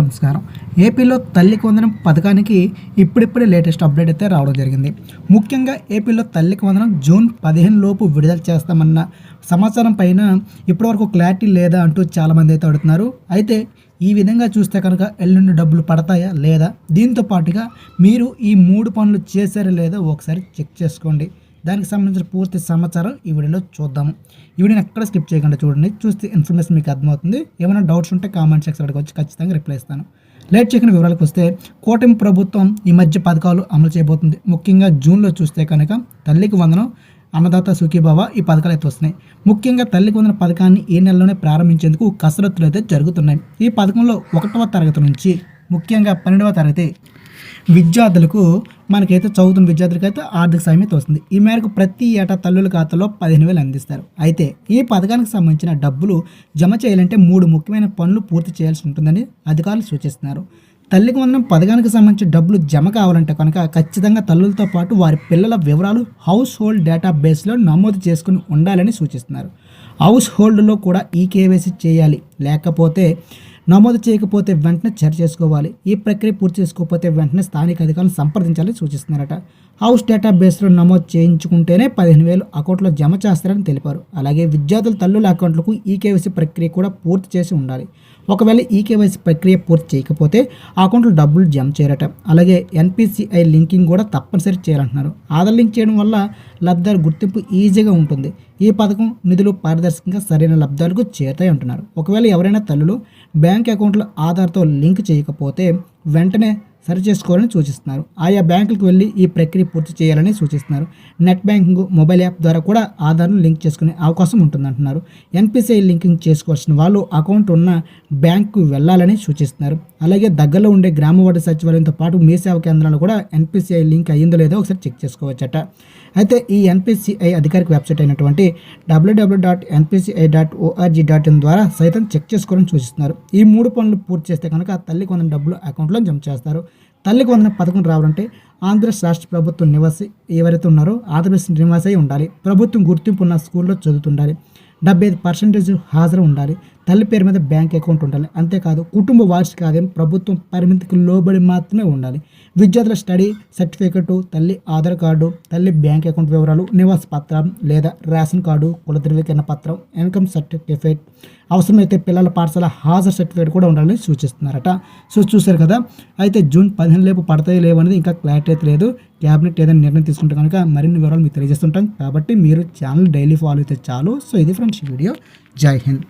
నమస్కారం. ఏపీలో తల్లికి వందనం పథకానికి ఇప్పుడిప్పుడే లేటెస్ట్ అప్డేట్ అయితే రావడం జరిగింది. ముఖ్యంగా ఏపీలో తల్లికి వందనం జూన్ పదిహేను లోపు విడుదల చేస్తామన్న సమాచారం పైన ఇప్పటివరకు క్లారిటీ లేదా అంటూ చాలామంది అయితే అడుగుతున్నారు. అయితే ఈ విధంగా చూస్తే కనుక ఎల్లుండి డబ్బులు పడతాయా లేదా? దీంతో పాటుగా మీరు ఈ మూడు పనులు చేశారా లేదా ఒకసారి చెక్ చేసుకోండి. దానికి సంబంధించిన పూర్తి సమాచారం ఈ వీడియోలో చూద్దాము ఈ వీడియోని ఎక్కడ స్కిప్ చేయకుండా చూడండి. చూస్తే ఇన్ఫర్మేషన్ మీకు అర్థమవుతుంది. ఏమైనా డౌట్స్ ఉంటే కామెంట్ సెక్షన్ అక్కడికి వచ్చి ఖచ్చితంగా రిప్లై ఇస్తాను. లేట్ చేసిన వివరాలకు వస్తే కూటమి ప్రభుత్వం ఈ మధ్య పథకాలు అమలు చేయబోతుంది. ముఖ్యంగా జూన్లో చూస్తే కనుక తల్లికి వందనం అన్నదాత సుఖీభావ ఈ పథకాలు అయితే వస్తున్నాయి. ముఖ్యంగా తల్లికి వందన పథకాన్ని ఈ నెలలోనే ప్రారంభించేందుకు కసరత్తులు అయితే జరుగుతున్నాయి. ఈ పథకంలో ఒకటవ తరగతి నుంచి ముఖ్యంగా పన్నెండవ తరగతి విద్యార్థులకు మనకైతే చదువుతున్న విద్యార్థులకు అయితే ఆర్థిక సాయం అయితే వస్తుంది. ఈ మేరకు ప్రతి ఏటా తల్లుల ఖాతాలో పదిహేను వేలు అందిస్తారు. అయితే ఈ పథకానికి సంబంధించిన డబ్బులు జమ చేయాలంటే మూడు ముఖ్యమైన పనులు పూర్తి చేయాల్సి ఉంటుందని అధికారులు సూచిస్తున్నారు. తల్లికి వందనం పథకానికి సంబంధించి డబ్బులు జమ కావాలంటే కనుక ఖచ్చితంగా తల్లులతో పాటు వారి పిల్లల వివరాలు హౌస్ హోల్డ్ డేటాబేస్లో నమోదు చేసుకుని ఉండాలని సూచిస్తున్నారు. హౌస్ హోల్డ్లో కూడా ఈ కేవైసీ చేయాలి. లేకపోతే నమోదు చేయకపోతే వెంటనే చర్య చేసుకోవాలి. ఈ ప్రక్రియ పూర్తి చేసుకోకపోతే వెంటనే స్థానిక అధికారులను సంప్రదించాలని సూచిస్తున్నారట. హౌస్ డేటాబేస్లో నమోదు చేయించుకుంటేనే పదిహేను వేలు అకౌంట్లో జమ చేస్తారని తెలిపారు. అలాగే విద్యార్థుల తల్లుల అకౌంట్లకు ఈ కేవైసీ ప్రక్రియ కూడా పూర్తి చేసి ఉండాలి. ఒకవేళ ఈ కేవైసీ ప్రక్రియ పూర్తి చేయకపోతే అకౌంట్లో డబ్బులు జమ చేయరట. అలాగే ఎన్పిసిఐ లింకింగ్ కూడా తప్పనిసరి చేయాలంటున్నారు. ఆధార్ లింక్ చేయడం వల్ల లబ్ధారు గుర్తింపు ఈజీగా ఉంటుంది. ఈ పథకం నిధులు పారదర్శకంగా సరైన లబ్ధాలకు చేరుతాయి అంటున్నారు ఒకవేళ ఎవరైనా తల్లులు బ్యాంక్ అకౌంట్లో ఆధార్తో లింక్ చేయకపోతే వెంటనే సరి చేసుకోవాలని సూచిస్తున్నారు. ఆయా బ్యాంకులకు వెళ్ళి ఈ ప్రక్రియ పూర్తి చేయాలని సూచిస్తున్నారు. నెట్ బ్యాంకింగ్ మొబైల్ యాప్ ద్వారా కూడా ఆధార్ను లింక్ చేసుకునే అవకాశం ఉంటుందంటున్నారు. ఎన్పిసిఐ లింకింగ్ చేసుకోవాల్సిన వాళ్ళు అకౌంట్ ఉన్న బ్యాంకు వెళ్ళాలని సూచిస్తున్నారు. అలాగే దగ్గరలో ఉండే గ్రామ వార్డు సచివాలయంతో పాటు మీ సేవ కేంద్రాలు కూడా ఎన్పిసిఐ లింక్ అయ్యిందో లేదో ఒకసారి చెక్ చేసుకోవచ్చట. అయితే ఈ ఎన్పిసిఐ అధికారిక వెబ్సైట్ అయినటువంటి WWW dot NPCI dot ORG dot IN ద్వారా సైతం చెక్ చేసుకోవాలని సూచిస్తున్నారు. ఈ మూడు పనులు పూర్తి చేస్తే కనుక తల్లి వందన డబ్బులు అకౌంట్లో జమ చేస్తారు. తల్లికి వందన పథకం రావాలంటే ఆంధ్రప్రదేశ్ రాష్ట్ర ప్రభుత్వం నివాసి ఎవరైతే ఉన్నారో ఆంధ్రప్రదేశ్ నివాసి అయి ఉండాలి. ప్రభుత్వం గుర్తింపు ఉన్న స్కూల్లో చదువుతుండాలి. డెబ్బై ఐదు పర్సెంటేజ్ హాజరు ఉండాలి. తల్లి పేరు మీద బ్యాంక్ అకౌంట్ ఉండాలి. అంతేకాదు కుటుంబ వార్షిక ఆదాయం ప్రభుత్వం పరిమితికి లోబడి మాత్రమే ఉండాలి. విద్యార్థుల స్టడీ సర్టిఫికెట్ తల్లి ఆధార్ కార్డు తల్లి బ్యాంక్ అకౌంట్ వివరాలు నివాస పత్రం లేదా రేషన్ కార్డు కుల ధృవీకరణ పత్రం ఇన్కమ్ సర్టిఫికేట్ అవసరమైతే పిల్లల పాఠశాల హాజరు సర్టిఫికేట్ కూడా ఉండాలని సూచిస్తున్నారట. సో చూశారు కదా. అయితే జూన్ పదిహేను లేపు పడతాయి లేవనేది ఇంకా క్లారిటీ అయితే లేదు. క్యాబినెట్ ఏదైనా నిర్ణయం తీసుకుంటే కనుక మరిన్ని వివరాలు మీకు తెలియజేస్తుంటాం. కాబట్టి మీరు ఛానల్ డైలీ ఫాలో అయితే చాలు. సో ఇది ఫ్రెండ్స్ వీడియో. జై హింద్.